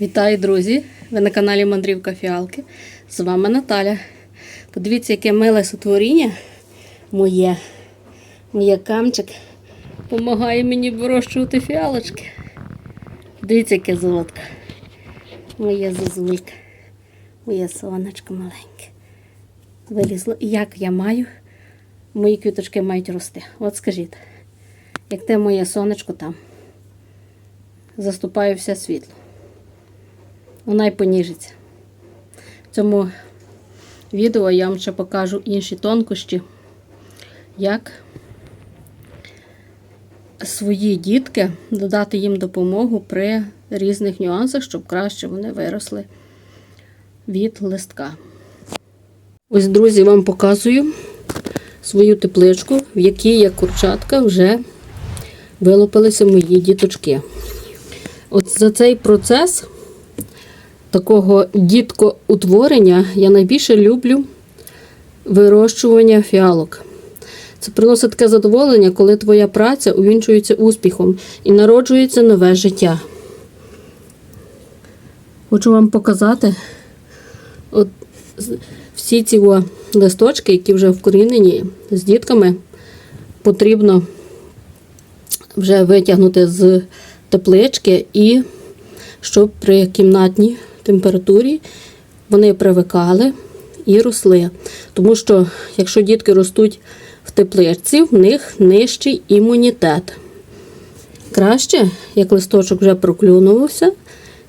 Вітаю, друзі! Ви на каналі Мандрівка Фіалки. З вами Наталя. Подивіться, яке миле сотворіння моє. Моє камчик допомагає мені вирощувати фіалочки. Дивіться, яке золотко. Моє зозулька. Моє сонечко маленьке. Вилізло. Як я маю? Мої квіточки мають рости. От скажіть, як те моє сонечко там. Заступає все світло вона й поніжиться. В цьому відео я вам ще покажу інші тонкощі, як свої дітки додати їм допомогу при різних нюансах, щоб краще вони виросли від листка. Ось, друзі, вам показую свою тепличку, в якій як курчатка вже вилупилися мої діточки. От за цей процес такого діткоутворення я найбільше люблю вирощування фіалок. Це приносить таке задоволення, коли твоя праця увінчується успіхом і народжується нове життя. Хочу вам показати от всі ці листочки, які вже вкорінені з дітками, потрібно вже витягнути з теплички і щоб при кімнатній температурі вони привикали і росли. Тому що, якщо дітки ростуть в тепличці, в них нижчий імунітет. Краще, як листочок вже проклюнувався,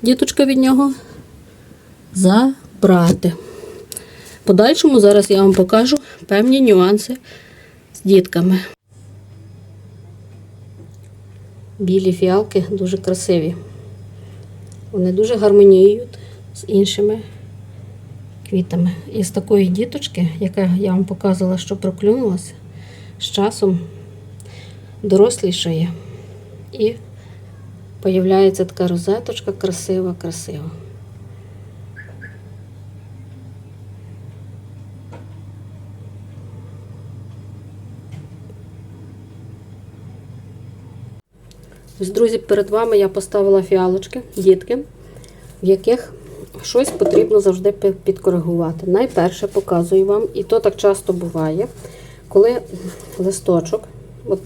діточка від нього забрати. Подальшому зараз я вам покажу певні нюанси з дітками. Білі фіалки дуже красиві. Вони дуже гармоніюють з іншими квітами. І з такої діточки, яка я вам показувала, що проклюнулася, з часом дорослішає. І появляється така розеточка красива, красива. Друзі, перед вами я поставила фіалочки, дітки, в яких щось потрібно завжди підкоригувати. Найперше показую вам, і то так часто буває, коли листочок, от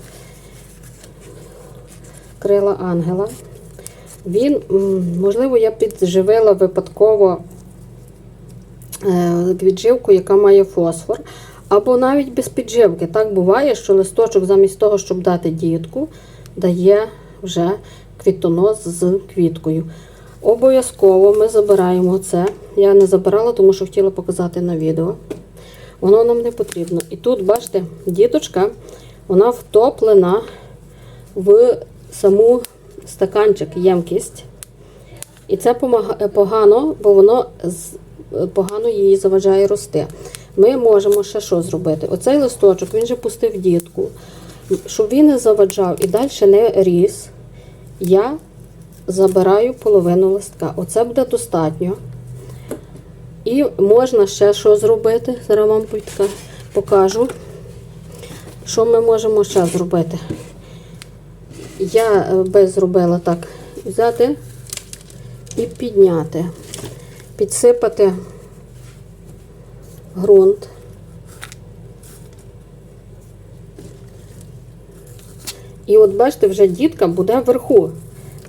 крила ангела, він, можливо, я підживила випадково е, підживку, яка має фосфор, або навіть без підживки. Так буває, що листочок замість того, щоб дати дітку, дає вже квітонос з квіткою. Обов'язково ми забираємо це. Я не забирала, тому що хотіла показати на відео. Воно нам не потрібно. І тут, бачите, діточка, вона втоплена в саму стаканчик, ємкість. І це погано, бо воно погано її заважає рости. Ми можемо ще що зробити? Оцей листочок, він же пустив дітку. Щоб він не заваджав і далі не ріс, я забираю половину листка. Оце буде достатньо. І можна ще що зробити. Зараз вам покажу, що ми можемо ще зробити. Я е, би зробила так: взяти і підняти, підсипати ґрунт. І от бачите, вже дітка буде вверху.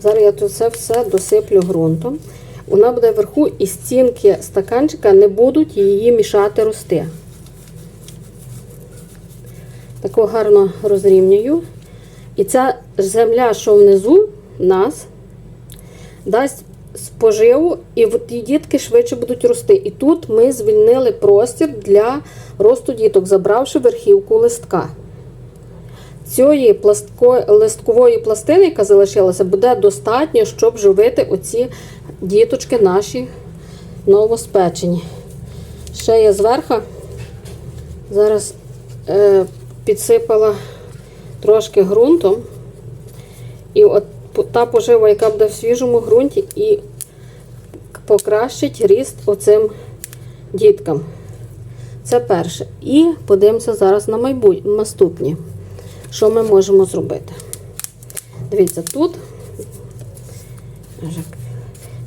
Зараз я тут це все досиплю ґрунтом. Вона буде вверху, і стінки стаканчика не будуть її мішати рости. Тако гарно розрівнюю. І ця земля, що внизу нас, дасть споживу, і ті дітки швидше будуть рости. І тут ми звільнили простір для росту діток, забравши верхівку листка. Цієї пластко- листкової пластини, яка залишилася, буде достатньо, щоб живити оці діточки наші новоспечені. Ще я зверху зараз е, підсипала трошки ґрунтом. І от та пожива, яка буде в свіжому ґрунті, і покращить ріст оцим діткам. Це перше. І подивимося зараз на майбутнє наступні. Що ми можемо зробити? Дивіться, тут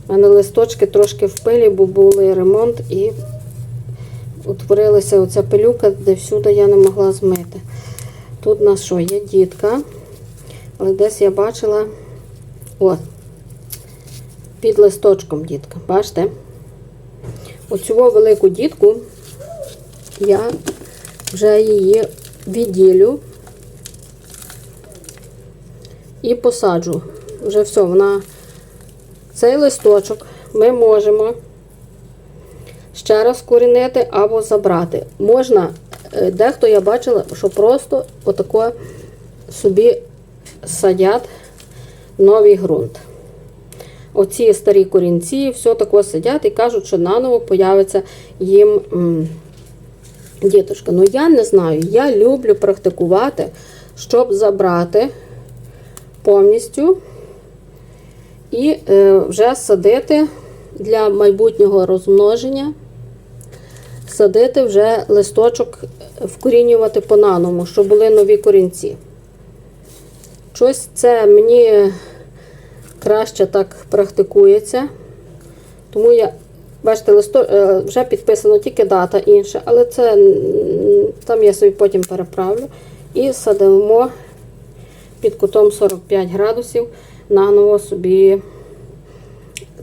У мене листочки трошки в пилі, бо були ремонт і утворилася оця пилюка, де всюди я не могла змити. Тут у нас що, є дітка, але десь я бачила от, під листочком дітка. Бачите? Оцю велику дітку я вже її відділю і посаджу. Вже все, вона цей листочок ми можемо ще раз корінити або забрати. Можна, е, дехто я бачила, що просто отако собі садять новий ґрунт. Оці старі корінці, все тако сидять і кажуть, що наново появиться їм діточка. Ну я не знаю, я люблю практикувати, щоб забрати повністю і е, вже садити для майбутнього розмноження, садити вже листочок, вкорінювати по-наному, щоб були нові корінці. Щось це мені краще так практикується. Тому я, бачите, листо, е, вже підписано тільки дата інша, але це там я собі потім переправлю. І садимо під кутом 45 градусів наново собі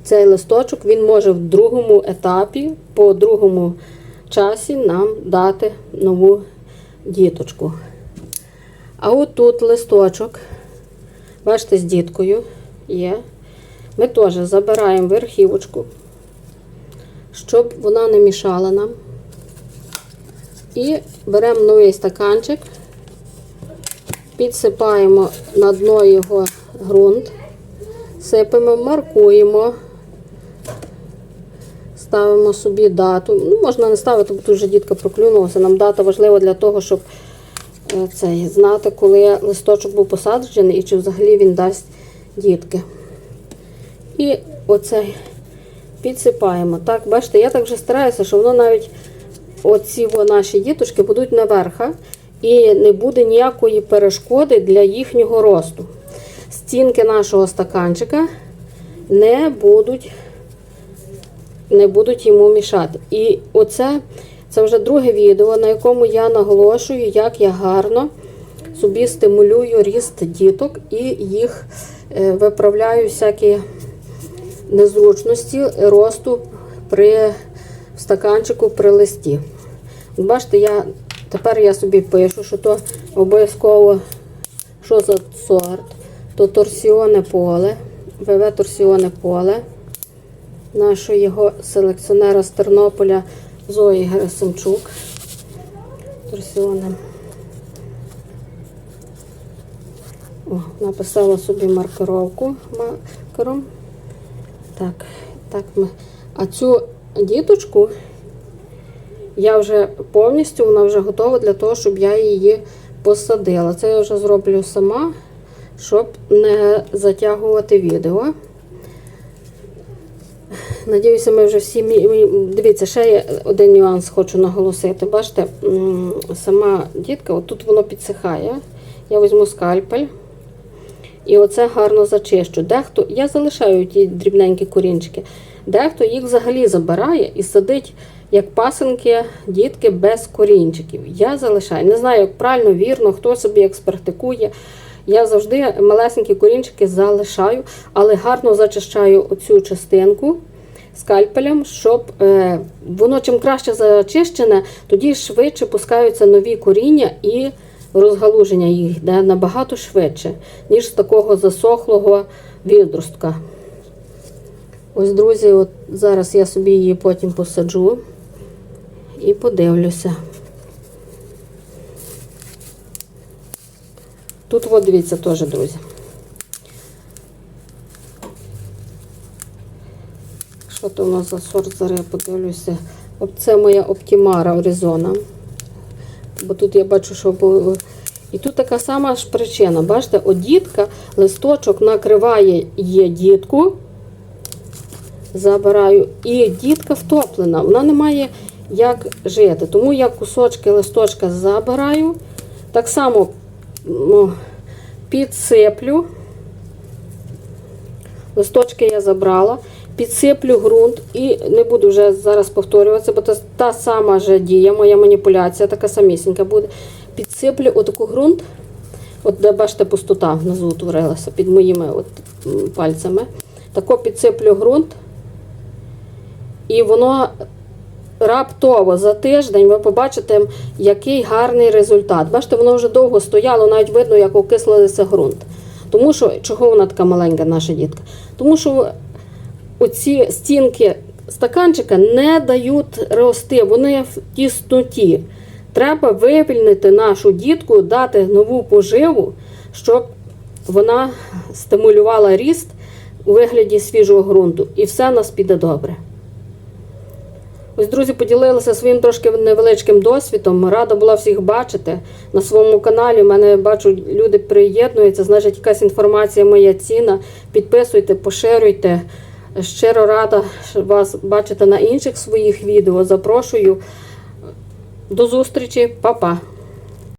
цей листочок. Він може в другому етапі, по другому часі нам дати нову діточку. А от тут листочок, бачите, з діткою є. Ми теж забираємо верхівочку, щоб вона не мішала нам. І беремо новий стаканчик, підсипаємо на дно його ґрунт, сипемо, маркуємо, ставимо собі дату. Ну, можна не ставити, бо тут вже дітка проклюнулася. Нам дата важлива для того, щоб е, це, знати, коли листочок був посаджений і чи взагалі він дасть дітки. І оцей підсипаємо. Так, бачите, я так вже стараюся, що воно навіть оці наші діточки будуть наверха і не буде ніякої перешкоди для їхнього росту. Стінки нашого стаканчика не будуть, не будуть йому мішати. І оце це вже друге відео, на якому я наголошую, як я гарно собі стимулюю ріст діток і їх е, виправляю всякі незручності росту при стаканчику при листі. Бачите, я, тепер я собі пишу, що то обов'язково що за сорт, то торсіоне поле, ВВ торсіоне поле нашого селекціонера з Тернополя Зої Герасимчук. Торсіоне. О, написала собі маркировку маркером. Так, так ми. А цю діточку я вже повністю вона вже готова для того, щоб я її посадила. Це я вже зроблю сама, щоб не затягувати відео. Надіюся, ми вже всі. Дивіться, ще є один нюанс хочу наголосити. Бачите, сама дітка, отут воно підсихає. Я візьму скальпель. І оце гарно зачищу. Дехто, я залишаю ті дрібненькі корінчики, дехто їх взагалі забирає і садить як пасенки дітки без корінчиків. Я залишаю. Не знаю, як правильно, вірно, хто собі як спрактикує. Я завжди малесенькі корінчики залишаю, але гарно зачищаю оцю частинку скальпелем, щоб е, воно чим краще зачищене, тоді швидше пускаються нові коріння і розгалуження їх йде набагато швидше, ніж з такого засохлого відростка. Ось, друзі, от зараз я собі її потім посаджу і подивлюся. Тут, от дивіться, теж, друзі. Що то у нас за сорт? Зараз я подивлюся. Це моя оптімара Оризона. Бо тут я бачу, що. І тут така сама ж причина. Бачите, от дітка, листочок накриває є дітку, забираю, і дітка втоплена, вона не має як жити. Тому я кусочки листочка забираю, так само ну, підсиплю. Листочки я забрала, підсиплю ґрунт і не буду вже зараз повторюватися, бо це та сама же дія, моя маніпуляція, така самісінька буде. Підсиплю отаку ґрунт, от де бачите, пустота внизу утворилася під моїми от, пальцями. Тако підсиплю ґрунт, і воно раптово за тиждень ви побачите, який гарний результат. Бачите, воно вже довго стояло, навіть видно, як окислилися ґрунт. Тому що, чого вона така маленька, наша дітка? Тому що оці стінки стаканчика не дають рости, вони в тісноті. Треба вивільнити нашу дітку, дати нову поживу, щоб вона стимулювала ріст у вигляді свіжого ґрунту. І все в нас піде добре. Ось, друзі, поділилися своїм трошки невеличким досвідом. Рада була всіх бачити на своєму каналі. У мене бачу, люди приєднуються, значить, якась інформація моя ціна. Підписуйте, поширюйте. Щиро рада вас бачити на інших своїх відео. Запрошую. До зустрічі, Па-па!